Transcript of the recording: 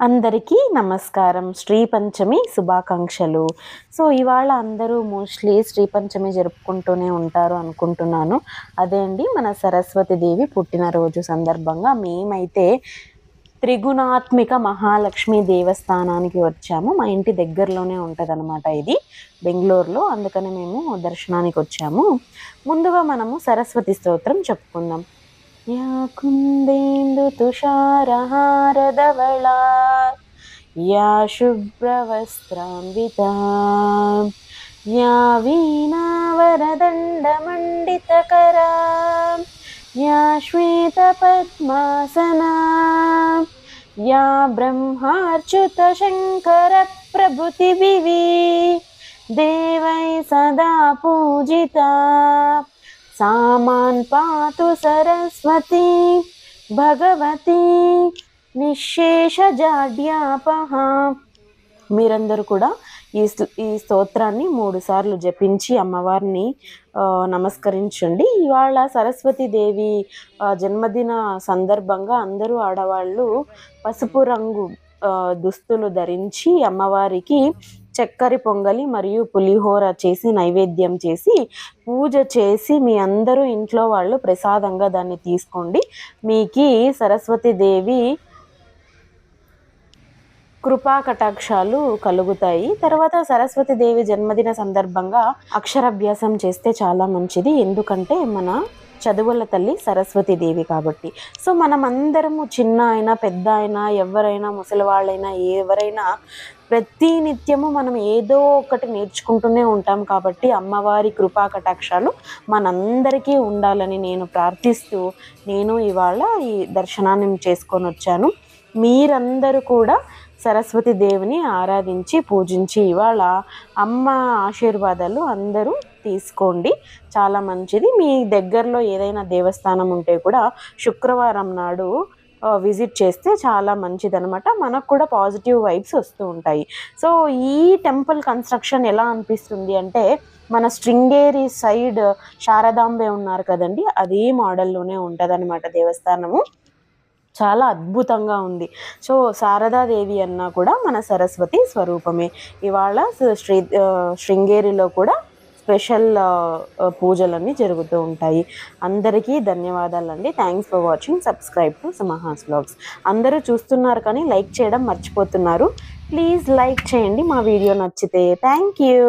అందరికీ నమస్కారం. శ్రీ పంచమి శుభాకాంక్షలు. సో ఇవాళ అందరూ మోస్ట్లీ శ్రీ పంచమి జరుపుకుంటూనే ఉంటారు అనుకుంటున్నాను. అదే అండి మన సరస్వతి దేవి పుట్టినరోజు సందర్భంగా మేమైతే త్రిగుణాత్మిక మహాలక్ష్మి దేవస్థానానికి వచ్చాము. మా ఇంటి దగ్గరలోనే ఉంటుందన్నమాట ఇది బెంగళూరులో. అందుకని మేము దర్శనానికి వచ్చాము. ముందుగా మనము సరస్వతి స్తోత్రం చెప్పుకుందాం. या कुन्देन्दुतुषारहारधवला या शुभ्रवस्त्रान्विता या वीणावरदण्डमण्डितकरा या श्वेतपद्मासना या ब्रह्मार्च्युतशङ्करप्रभृतिभिः देवै सदा पूजिता సామాన్ పాతు సరస్వతి భగవతి నిశేషజాడ్యాపహ మీరందరూ కూడా ఈ ఈ స్తోత్రాన్ని మూడు సార్లు జపించి అమ్మవారిని నమస్కరించండి. ఇవాళ సరస్వతీదేవి జన్మదిన సందర్భంగా అందరూ ఆడవాళ్ళు పసుపు రంగు దుస్తులు ధరించి అమ్మవారికి చక్కరి పొంగలి మరియు పులిహోర చేసి నైవేద్యం చేసి పూజ చేసి మీ అందరూ ఇంట్లో వాళ్ళు ప్రసాదంగా దాన్ని తీసుకోండి. మీకు సరస్వతీదేవి కృపా కటాక్షాలు కలుగుతాయి. తర్వాత సరస్వతి దేవి జన్మదిన సందర్భంగా అక్షరాభ్యాసం చేస్తే చాలా మంచిది. ఎందుకంటే మన చదువుల తల్లి సరస్వతీదేవి కాబట్టి. సో మనం అందరము చిన్న అయినా పెద్ద అయినా ఎవరైనా ముసలివాళ్ళైనా ఎవరైనా ప్రతి నిత్యము మనం ఏదో ఒకటి నేర్చుకుంటూనే ఉంటాం కాబట్టి అమ్మవారి కృపా కటాక్షాలు మనందరికీ ఉండాలని నేను ప్రార్థిస్తూ నేను ఇవాళ ఈ దర్శనాన్ని చేసుకొని వచ్చాను. మీరందరూ కూడా సరస్వతి దేవిని ఆరాధించి పూజించి ఇవాళ అమ్మ ఆశీర్వాదాలు అందరూ తీసుకోండి. చాలా మంచిది. మీ దగ్గరలో ఏదైనా దేవస్థానం ఉంటే కూడా శుక్రవారం నాడు విజిట్ చేస్తే చాలా మంచిదనమాట మనకు కూడా పాజిటివ్ వైబ్స్ వస్తూ ఉంటాయి. సో ఈ టెంపుల్ కన్స్ట్రక్షన్ ఎలా అనిపిస్తుంది అంటే మన శృంగేరి సైడ్ శారదాంబే ఉన్నారు కదండి అదే మోడల్లోనే ఉంటుంది దేవస్థానము. చాలా అద్భుతంగా ఉంది. సో శారదాదేవి అన్నా కూడా మన సరస్వతి స్వరూపమే. ఇవాళ శ్రీ శృంగేరిలో కూడా స్పెషల్ పూజలన్నీ జరుగుతూ ఉంటాయి. అందరికీ ధన్యవాదాలండి. Thanks for watching. Subscribe to సమహాస్ blogs అందరూ చూస్తున్నారు కానీ లైక్ చేయడం మర్చిపోతున్నారు. ప్లీజ్ లైక్ చేయండి మా వీడియో నచ్చితే. Thank you.